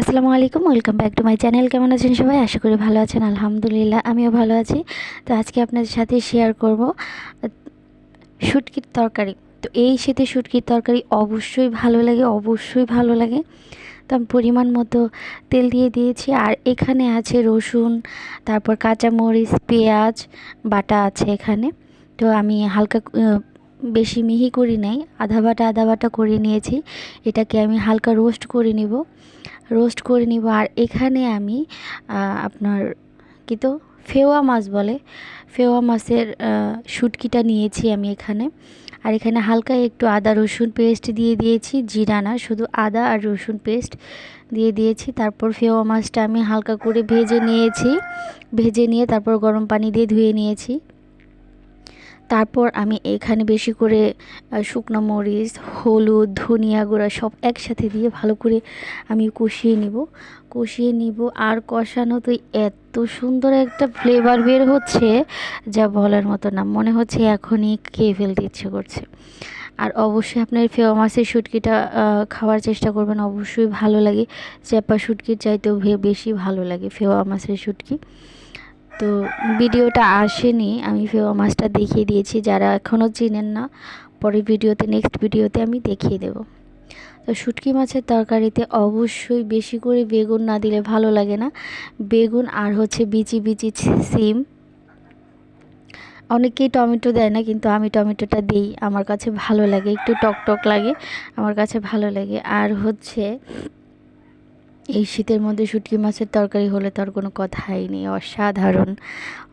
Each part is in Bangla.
আসসালামু আলাইকুম, welcome back to my channel. কেমন আছেন সবাই? আশা করি ভালো আছেন, আলহামদুলিল্লাহ, আমিও ভালো আছি। তো আজকে আপনাদের সাথে শেয়ার করব, শুটকির তরকারি। তো এই শীতে শুটকির তরকারি অবশ্যই ভালো লাগে, অবশ্যই ভালো লাগে। তো আমি পরিমাণ মতো তেল দিয়ে দিয়েছি, আর এখানে আছে রসুন, তারপর কাঁচামরিচ, পেঁয়াজ, বাটা আছে এখানে। তো আমি হালকা বেশি মিহি করি নাই, আধা বাটা আধা বাটা করে নিয়েছি। এটাকে আমি হালকা রোস্ট করে নিব। রোস্ট করে নিব আর এখানে আমি আপনার কি তো, ফেওয়া মাছ বলে। ফেওয়া মাছের শুটকিটা নিয়েছি আমি এখানে। আর এখানে হালকা একটু আদা, রসুন পেস্ট দিয়ে দিয়েছি, জিরা না, শুধু আদা আর রসুন পেস্ট দিয়ে দিয়েছি। তারপর ফেওয়া মাছটা আমি হালকা করে ভেজে নিয়েছি। ভেজে নিয়ে তারপর গরম পানি দিয়ে ধুয়ে নিয়েছি। তারপর আমি এখানে বেশি করে শুকনো মরিচ, হলুদ, ধনিয়া গুঁড়া সব একসাথে দিয়ে ভালো করে আমি কষিয়ে নিব। কষিয়ে নিব। আর কষানো তো এত সুন্দর একটা ফ্লেভার বের হচ্ছে যা বলার মতো না। মনে হচ্ছে এখনই খেয়ে ফেলতে ইচ্ছে করছে। আর অবশ্যই আপনার ফেওয়া মাছের শুটকিটা খাওয়ার চেষ্টা করবেন। অবশ্যই ভালো লাগে। চ্যাপা শুটকির চাইতেও বেশি ভালো লাগে ফেওয়া মাছের শুটকি। তো ভিডিওটা আসেনি, আমি ফেওয়া মাছটা দেখিয়ে দিয়েছি, যারা এখনও চিনেন না, পরে ভিডিওতে নেক্সট ভিডিওতে আমি দেখিয়ে দেব। তো শুটকি মাছের তরকারিতে অবশ্যই বেশি করে বেগুন না দিলে ভালো লাগে না। বেগুন আর হচ্ছে বিচি বিচি সিম। অনেকেই টমেটো দেয় না, কিন্তু আমি টমেটোটা দিই, আমার কাছে ভালো লাগে, একটু টক টক লাগে, আমার কাছে ভালো লাগে। আর হচ্ছে এই শীতের মধ্যে শুটকি মাছের তরকারি হলে তার কোনো কথাই নেই। অসাধারণ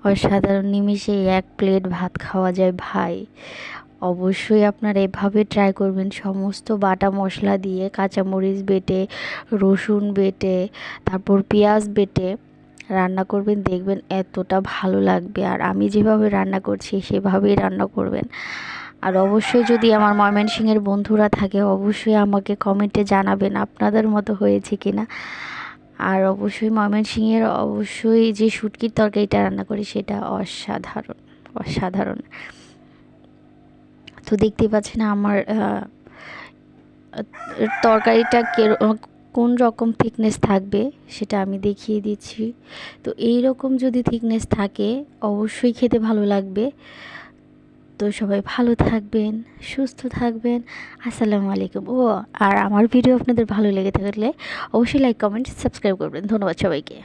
অসাধারণ নিমিষে এক প্লেট ভাত খাওয়া যায় ভাই। অবশ্যই আপনারা এভাবে ট্রাই করবেন। সমস্ত বাটা মশলা দিয়ে কাঁচামরিচ বেটে, রসুন বেটে, তারপর পেঁয়াজ বেটে রান্না করবেন, দেখবেন এতটা ভালো লাগবে। আর আমি যেভাবে রান্না করছি, সেভাবেই রান্না করবেন। আর অবশ্যই যদি আমার ময়মনসিংহের বন্ধুরা থাকে, অবশ্যই আমাকে কমেন্টে জানাবেন আপনাদের মতো হয়েছে কি না আর অবশ্যই ময়মনসিংহের অবশ্যই যে শুটকির তরকারিটা রান্না করি, সেটা অসাধারণ অসাধারণ। তো দেখতেই পাচ্ছেন আমার তরকারিটা কোন রকম থিকনেস থাকবে, সেটা আমি দেখিয়ে দিচ্ছি। তো এই রকম যদি থিকনেস থাকে, অবশ্যই খেতে ভালো লাগবে। তো সবাই ভালো থাকবেন, সুস্থ থাকবেন। আসসালামু আলাইকুম। ও, আর আমার ভিডিও আপনাদের ভালো লেগে থাকলে অবশ্যই লাইক কমেন্ট সাবস্ক্রাইব করবেন। ধন্যবাদ সবাইকে।